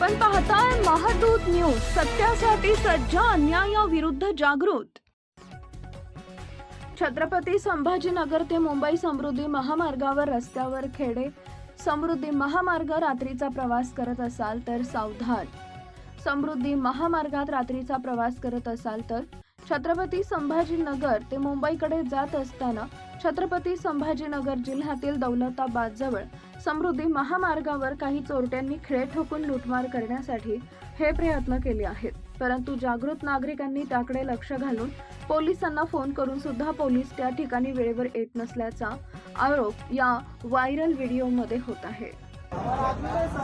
आपण पाहताय महादूत न्यूज सत्यासाठी सज्ज अन्यायाविरुद्ध जागृत. छत्रपती संभाजीनगर ते मुंबई समृद्धी महामार्गावर रस्त्यावर खेडे समृद्धी महामार्ग रात्रीचा प्रवास करत असाल तर सावधान. समृद्धी महामार्गात रात्रीचा प्रवास करत असाल तर छत्रपती संभाजीनगर ते मुंबईकडे जात असताना छत्रपती संभाजीनगर जिल्ह्यातील दौलताबादजवळ समृद्धी महामार्गावर काही चोरट्यांनी खिळे ठोकून लुटमार करण्यासाठी हे प्रयत्न केले आहेत. परंतु जागृत नागरिकांनी त्याकडे लक्ष घालून पोलिसांना फोन करून सुद्धा पोलीस त्या ठिकाणी वेळेवर येत नसल्याचा आरोप या व्हायरल व्हिडिओमध्ये होत आहे.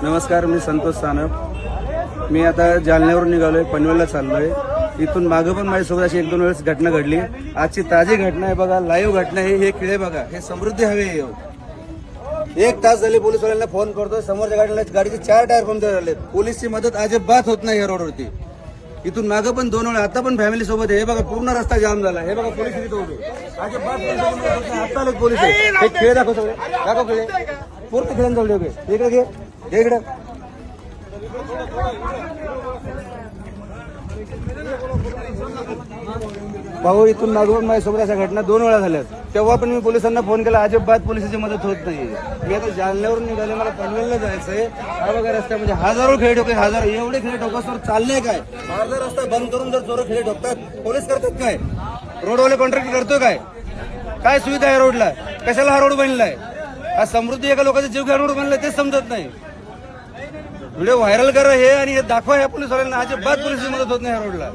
नमस्कार मी संतोष सानप. मी आता जालन्यावरून निघालोय पनवेलला चाललोय. इथून मागं पण माझ्यासोबत अशी एक दोन वेळेस घटना घडली. आजची ताजी घटना आहे बघा लाईव्ह घटना आहे हे खेळे बघा हे समृद्धी हवे आहे. एक तास झाले पोलिसवाल्यांना फोन करतोय. समोरच्या गाडीला गाडीचे चार टायर पंक्चर झाले पोलीसची मदत अजिबात होत नाही या रोडवरती. इथून मागं पण दोन वेळा आता पण फॅमिली सोबत आहे. हे बघा पूर्ण रस्ता जाम झाला. हे बघा पोलीस उभे. आता आलेत पोलीस. हे खेळ दाखव सगळे. दाखव खेळ. पूर्ण खेळांना जवळ उभे इकडे घे. घे इकडे. भाऊ इथून मागून माझ्यासोबत अशा घटना दोन वेळा झाल्यात. तेव्हा पण मी पोलिसांना फोन केला अजिबात पोलिसाची मदत होत नाही. मी आता जालन्यावरून निघाले मला पनवेलला जायचंय. हा बघा रस्ता म्हणजे हजारो खेळ ठोके हजारो एवढे खेळ ठोकासवर चालले काय? अर्धा रस्ता बंद करून जर चोर खेळ ठोकतात पोलीस करतात काय? रोडवाले कॉन्ट्रॅक्ट करतो काय? काय सुविधा आहे रोडला? कशाला हा रोड बनलाय? हा समृद्धी एका लोकांचा जीव घ्या रोड बनलाय तेच समजत नाही. व्हिडिओ व्हायरल करा हे आणि हे दाखवा ह्या पोलिसवाल्यांना. अजिबात पोलिसची मदत होत नाही ह्या रोडला.